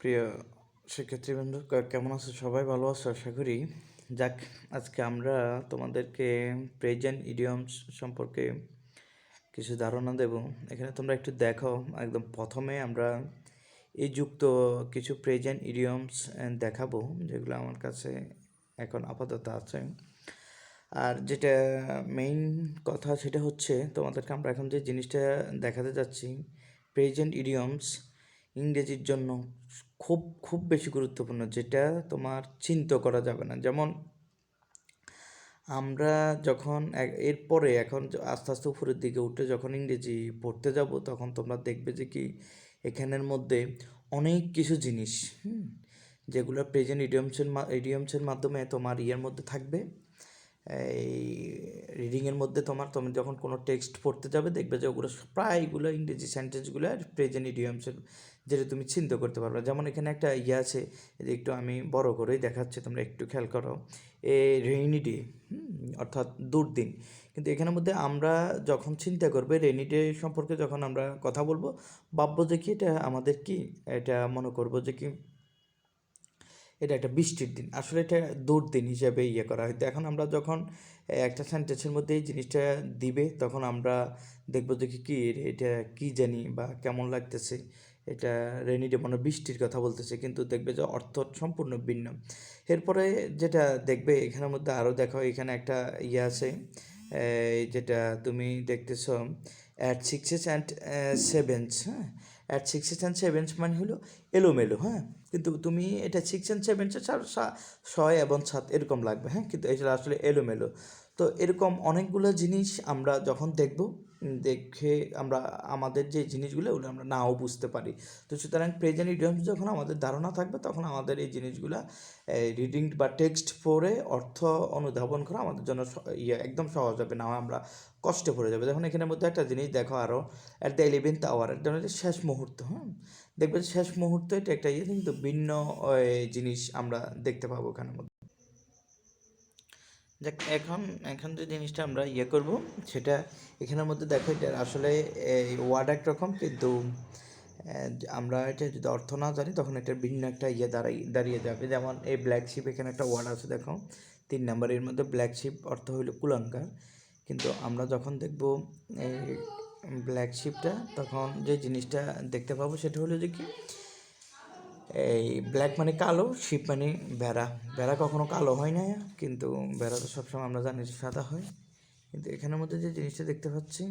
প্রিয় শিক্ষার্থীবৃন্দ কেমন আছো? সবাই ভালো আছো? আশা করি। যাক, আজকে আমরা তোমাদেরকে প্রেজেন্ট ইডিয়মস সম্পর্কে কিছু ধারণা দেব। এখানে তোমরা একটু দেখো। একদম প্রথমে আমরা এই যুক্ত কিছু প্রেজেন্ট ইডিয়মস দেখাবো, যেগুলো আমার কাছে এখন আপাতত আছে। আর যেটা মেইন কথা সেটা হচ্ছে, তোমাদেরকে আমরা এখন যে জিনিসটা দেখাতে যাচ্ছি প্রেজেন্ট ইডিয়মস ইংরেজির জন্য খুব খুব বেশি গুরুত্বপূর্ণ, যেটা তোমার চিন্তা করা যাবে না। যেমন আমরা যখন এরপরে এখন আস্তে আস্তে উপরের দিকে উঠে যখন ইংরেজি পড়তে যাব, তখন তোমরা দেখবে যে কি এখানের মধ্যে অনেক কিছু জিনিস যেগুলো প্রেজেন্ট ইডিয়মসের ইডিয়মসের মাধ্যমে তোমার ইয়ের মধ্যে থাকবে। এই রিডিংয়ের মধ্যে তোমার, তুমি যখন কোনো টেক্সট পড়তে যাবে, দেখবে যে ওগুলো প্রায়গুলো ইংরেজি সেন্টেন্সগুলো আর প্রেজেন্ট ইডিয়মসের যেটা তুমি চিন্তা করতে পারবে। যেমন এখানে একটা ইয়ে আছে একটু আমি বড় করেই দেখাচ্ছি, তোমরা একটু খেয়াল করো। এ রেইনি ডে অর্থাৎ দুর্দিন। কিন্তু এখানের মধ্যে আমরা যখন চিন্তা করবে রেইনি ডে সম্পর্কে যখন আমরা কথা বলব, ভাববো যে কি এটা আমাদের কি? এটা মনে করব যে কি এটা একটা বৃষ্টির দিন। আসলে এটা দুর্দিন হিসাবে ইয়ে করা হয়। তো এখন আমরা যখন একটা সেন্টেন্সের মধ্যে এই জিনিসটা দিবে, তখন আমরা দেখব যে কি এটা কি জানি বা কেমন লাগতেছে। এটা রেনি ডে মানে বৃষ্টির কথা বলতেছে, কিন্তু দেখবে যে অর্থ সম্পূর্ণ ভিন্ন। এরপরে যেটা দেখবে, এখানের মধ্যে আরও দেখো, এখানে একটা ইয়ে আছে যেটা তুমি দেখতেছ অ্যাট সিক্সেস অ্যান্ড সেভেন্স হ্যাঁ? অ্যাট সিক্স অ্যান্ড সেভেন্স মানে হলো? এলোমেলো হ্যাঁ? কিন্তু তুমি এটা সিক্স অ্যান্ড সেভেন্সে ছয় এবং সাত এরকম লাগবে হ্যাঁ? কিন্তু এটা আসলে এলোমেলো। তো এরকম অনেকগুলো জিনিস আমরা যখন দেখব দেখে আমরা আমাদের যে জিনিসগুলো, ওগুলো আমরা নাও বুঝতে পারি। তো সুতরাং প্রেজেন্ট ইডিয়মস যখন আমাদের ধারণা থাকবে, তখন আমাদের এই জিনিসগুলা রিডিং বা টেক্সট পড়ে অর্থ অনুধাবন করা আমাদের জন্য ইয়ে একদম সহজ হবে, না আমরা কষ্টে পড়ে যাবে। যখন এখানের মধ্যে একটা জিনিস দেখো আরও অ্যাট দ্য ইলেভেন্থ আওয়ার এটা হচ্ছে শেষ মুহূর্ত হ্যাঁ? দেখবে শেষ মুহূর্তে, এটা একটা ইয়ে কিন্তু ভিন্ন জিনিস আমরা দেখতে পাবো এখানের মধ্যে। দেখ এখন এখন যে জিনিসটা আমরা ইয়ে করব, সেটা এখানের মধ্যে দেখো এটা আসলে, এই ওয়ার্ড একরকম কিন্তু আমরা এটা যদি অর্থ না জানি, তখন এটা ভিন্ন একটা ইয়ে দাঁড়াই, দাঁড়িয়ে যাবে। যেমন এই ব্ল্যাক শিপ এখানে একটা ওয়ার্ড আছে, দেখো। তিন নাম্বার এর মধ্যে ব্ল্যাক শিপ অর্থ হইল কুলাঙ্কার। কিন্তু আমরা যখন দেখব, এই ব্ল্যাক শিপটা তখন যে জিনিসটা দেখতে পাবো, সেটা হলো যে কি এই ব্ল্যাক মানে কালো শিপ মানে ভেড়া। ভেড়া কখনো কালো হয় না, কিন্তু ভেড়া তো সবসময় আমরা জানি সাদা হয়। কিন্তু এখানের মধ্যে যে জিনিসটা দেখতে পাচ্ছি